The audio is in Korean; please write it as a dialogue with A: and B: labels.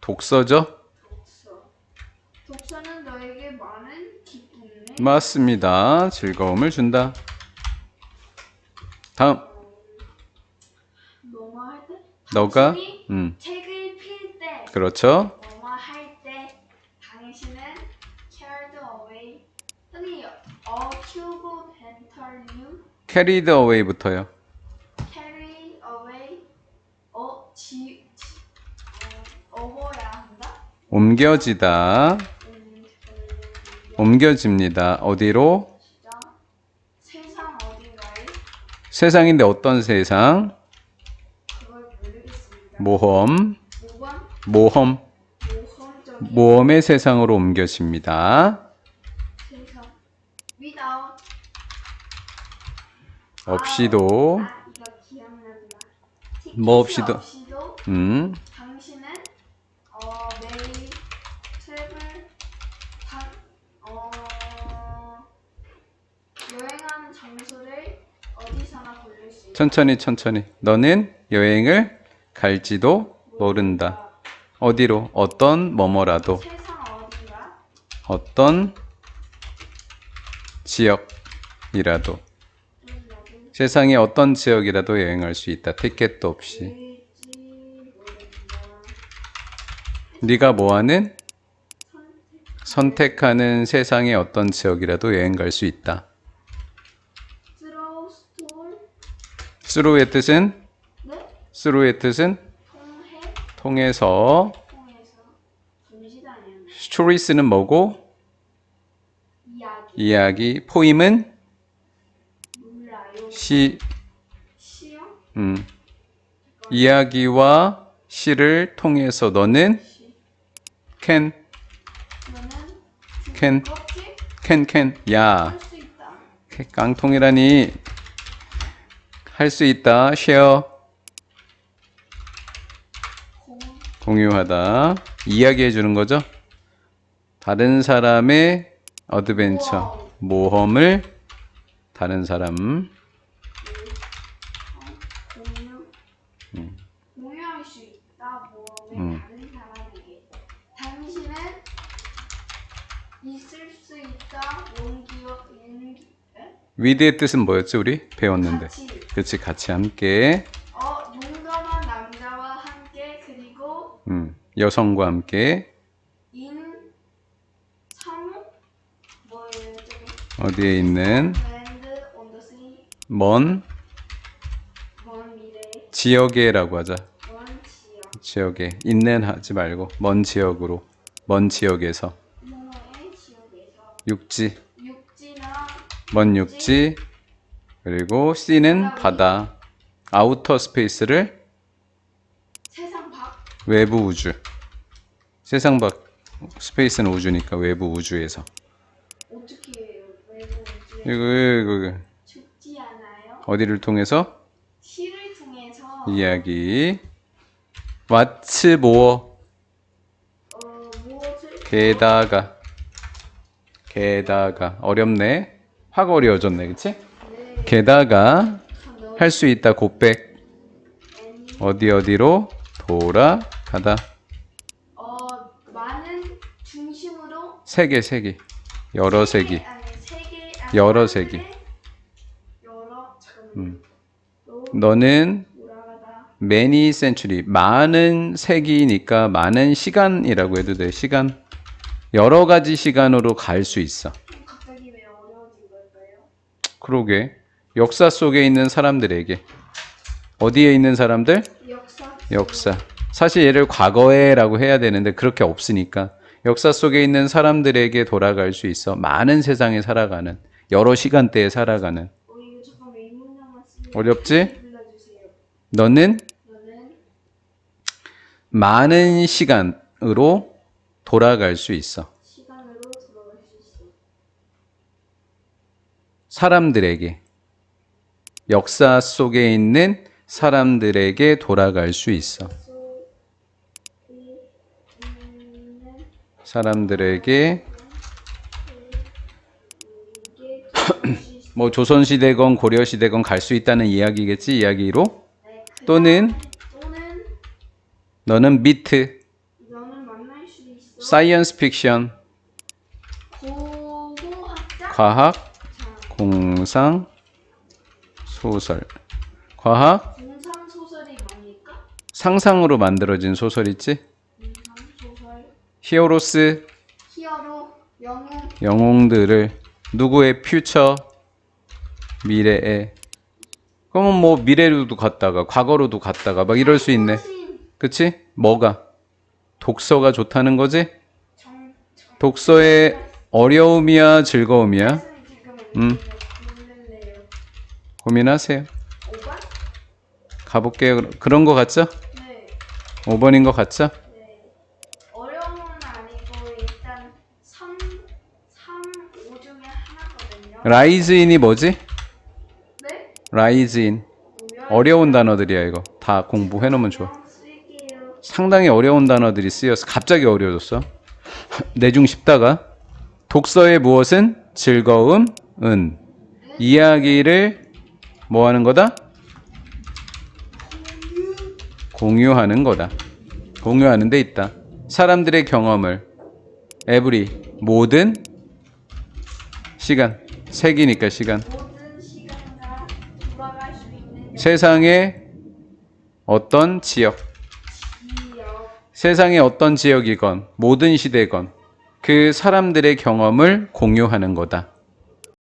A: 독서죠?
B: 독서. 독서 는 너에게 많은 기쁨을
A: 맞습니다. 즐거움을 준다. 다음? 너가
B: 당신이
A: 음
B: 책을 필 때,
A: 그렇죠.
B: carried
A: away부터요.
B: carry away. 어, 지, 지 어, 어워야 한다.
A: 옮겨지다. 옮겨집니다. 어디로?
B: 시작. 세상 어딘가에
A: 세상인데 어떤 세상? 모험. 모험. 모험의 세상으로 옮겨집니다. 없이도
B: 아, 기억난다.
A: 뭐? 없이도 음
B: 당신은 어 매일 트래블 단, 어 여행하는 장소를 어디서나 고를 수 있다.
A: 천천히 천천히. 너는 여행을 갈지도 모른다. 어디로? 어떤 뭐뭐라도 어떤 지역이라도 세상의 어떤 지역이라도 여행할 수 있다. 티켓도 없이. 네가 뭐하는
B: 선택
A: 선택하는 세상의 어떤 지역이라도 여행 갈 수 있다. 스루의 뜻은?
B: 네?
A: 스루의 뜻은?
B: 통해?
A: 통해서.
B: 통해서?
A: 스토리스는 뭐고?
B: 이야기.
A: 이야기. 포임은?
B: 몰라요.
A: 시.
B: 시험
A: 음, 이야기와 시를 통해서 너는?
B: 시.
A: can.
B: 껍질
A: can can 야. 깡통이라니 할 수 있다. share
B: 공
A: 공유하다. 이야기해 주는 거죠? 다른 사람의 어드벤처 모험을 다른 사람. 음.
B: 공유할 수 있다. 모험에
A: 음.
B: 다른 사람에게. 당신은 있을 수 있다. 용기와 용기 에?
A: with의 뜻은 뭐였지 우리? 배웠는데.
B: 같이.
A: 그렇지 같이 함께.
B: 어 용감한 남자와 함께 그리고
A: 음, 여성과 함께.
B: 인 사무 뭐예요 저기?
A: 어디에 있는?
B: sea
A: 먼?
B: 먼 미래?
A: 지역에라고 하자.
B: 먼 지역.
A: 지역에. 있는 하지 말고 먼 지역으로. 먼 지역에서.
B: 모의 지역에서.
A: 육지 먼 육지 그리고 C는 바다 아우터 스페이스를 외부 우주. 세상 밖 스페이스는 우주니까 외부 우주에서.
B: 어떻게 해요? 외부 우주에
A: 이거 이거 이거.
B: 죽지 않아요?
A: 어디를 통해서?
B: 시를 통해서.
A: 이야기. 왓츠 모어.
B: 어, 무엇을
A: 게다가 게다가. 어렵네 확 어려워졌네 그치?
B: 네,
A: 게다가 더할수 있다 곱백. 어디 어디로 돌아가다.
B: 어 많은 중심으로
A: 세계 세계. 여러 세기
B: 아니 세계 아니,
A: 여러 세기.
B: 여러 잠깐만
A: 음.
B: 또
A: 너는
B: 돌아가다.
A: many century. 많은 세기니까 많은 시간이라고 해도 돼 시간. 여러 가지 시간으로 갈 수 있어
B: 갑자기 왜 어려워진 걸까요?
A: 그러게. 역사 속에 있는 사람들에게. 어디에 있는 사람들?
B: 역사
A: 역사. 사실 얘를 과거에라고 해야 되는데 그렇게 없으니까. 역사 속에 있는 사람들에게 돌아갈 수 있어 많은 세상에 살아가는 여러 시간대에 살아가는.
B: 어
A: 어렵지? 너는? 많은 시간으로 돌아갈 수 있어
B: 시간으로 돌아갈 수 있어.
A: 사람들에게 역사 속에 있는 사람들에게 돌아갈 수 있어 사람들에게. 뭐 조선시대건 고려시대건 갈 수 있다는 이야기겠지 이야기로
B: 네,
A: 또는
B: 또는
A: 너는 미트 사이언스 픽션. 과학,
B: 자,
A: 공상, 소설. 과학,
B: 공상 소설이 뭡니까?
A: 상상으로 만들어진 소설 있지?
B: 공상 소설.
A: 히어로스,
B: 히어로 영웅
A: 영웅들을 누구의 퓨처, 미래에. 그러면 뭐 미래로도 갔다가 과거로도 갔다가 막 이럴 수 있네.
B: 신
A: 그치? 뭐가? 독서가 좋다는 거지?
B: 정 정.
A: 독서의 어려움이야, 즐거움이야? 음. 고민하세요.
B: 5번?
A: 가볼게요. 그런 거 같죠?
B: 네.
A: 5번인 거 같죠?
B: 네. 어려움은 아니고 일단 3 3 5 중에 하나거든요.
A: 라이즈인이 뭐지?
B: 네?
A: 라이즈인. 어려운 단어들이야, 이거. 다 공부해 놓으면 좋아. 상당히 어려운 단어들이 쓰여서 갑자기 어려워졌어. 내중 쉽다가. 독서의 무엇은? 즐거움, 은. 이야기를 뭐 하는 거다? 공유하는 거다. 공유하는 데 있다. 사람들의 경험을 에브리 모든 시간 색이니까 시간 세상의 어떤 지역
B: 지역
A: 세상의 어떤 지역이건 모든 시대건 그 사람들의 경험을 공유하는 거다.